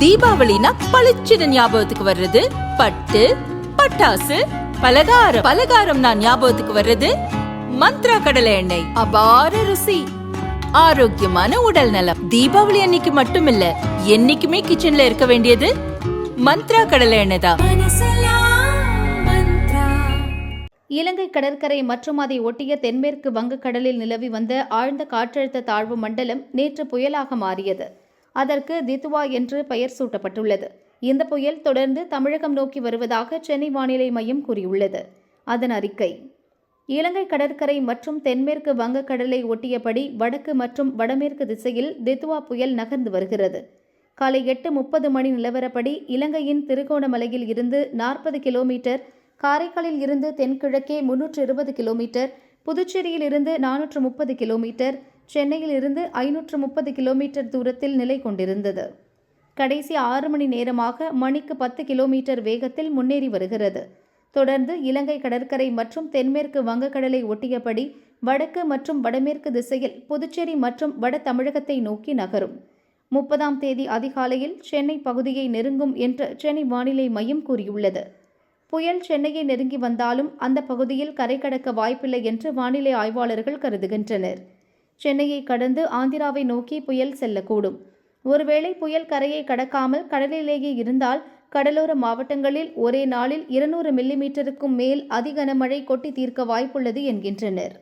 தீபாவளினா பளிச்சுன்னு ஞாபகத்துக்கு வர்றது. பட்டு பட்டாசு பலகாரம். பலகாரம் நான் ஞாபகத்துக்கு வர்றது. மந்த்ரா கடலை எண்ணெய். அபார ருசி. ஆரோக்கியமான உடல் நலம். தீபாவளி அன்னைக்கு மட்டும் இல்ல என்னைக்குமே கிச்சன்ல இருக்க வேண்டியது மந்த்ரா கடலை எண்ணெய் தான். இலங்கை கடற்கரை மற்றும் அதை ஒட்டிய தென்மேற்கு வங்கக்கடலில் நிலவி வந்த ஆழ்ந்த காற்றழுத்த தாழ்வு மண்டலம் நேற்று புயலாக மாறியது. அதற்கு தித்துவா என்று பெயர் சூட்டப்பட்டுள்ளது. இந்த புயல் தொடர்ந்து தமிழகம் நோக்கி வருவதாக சென்னை வானிலை மையம் கூறியுள்ளது. அதன் அறிக்கை. இலங்கை கடற்கரை மற்றும் தென்மேற்கு வங்கக்கடலை ஒட்டியபடி வடக்கு மற்றும் வடமேற்கு திசையில் தித்துவா புயல் நகர்ந்து வருகிறது. காலை எட்டு முப்பது மணி நிலவரப்படி இலங்கையின் திருகோணமலையில் இருந்து நாற்பது கிலோமீட்டர் காரைக்காலில் இருந்து தென்கிழக்கே முன்னூற்று இருபது கிலோமீட்டர் புதுச்சேரியில் இருந்து நானூற்று முப்பது கிலோமீட்டர் சென்னையில் இருந்து ஐநூற்று முப்பது கிலோமீட்டர் தூரத்தில் நிலை கொண்டிருந்தது. கடைசி ஆறு மணி நேரமாக மணிக்கு பத்து கிலோமீட்டர் வேகத்தில் முன்னேறி வருகிறது. தொடர்ந்து இலங்கை கடற்கரை மற்றும் தென்மேற்கு வங்கக்கடலை ஒட்டியபடி வடக்கு மற்றும் வடமேற்கு திசையில் புதுச்சேரி மற்றும் வட தமிழகத்தை நோக்கி நகரும். முப்பதாம் தேதி அதிகாலையில் சென்னை பகுதியை நெருங்கும் என்று சென்னை வானிலை மையம் கூறியுள்ளது. புயல் சென்னையை நெருங்கி வந்தாலும் அந்த பகுதியில் கரை கடக்க வாய்ப்பில்லை என்று வானிலை ஆய்வாளர்கள் கருதுகின்றனர். சென்னையை கடந்து ஆந்திராவை நோக்கி புயல் செல்லக்கூடும். ஒருவேளை புயல் கரையை கடக்காமல் கடலிலேயே இருந்தால் கடலோர மாவட்டங்களில் ஒரே நாளில் இருநூறு மில்லிமீட்டருக்கும் மேல் அதிகனமழை கொட்டி தீர்க்க வாய்ப்புள்ளது என்கின்றனர்.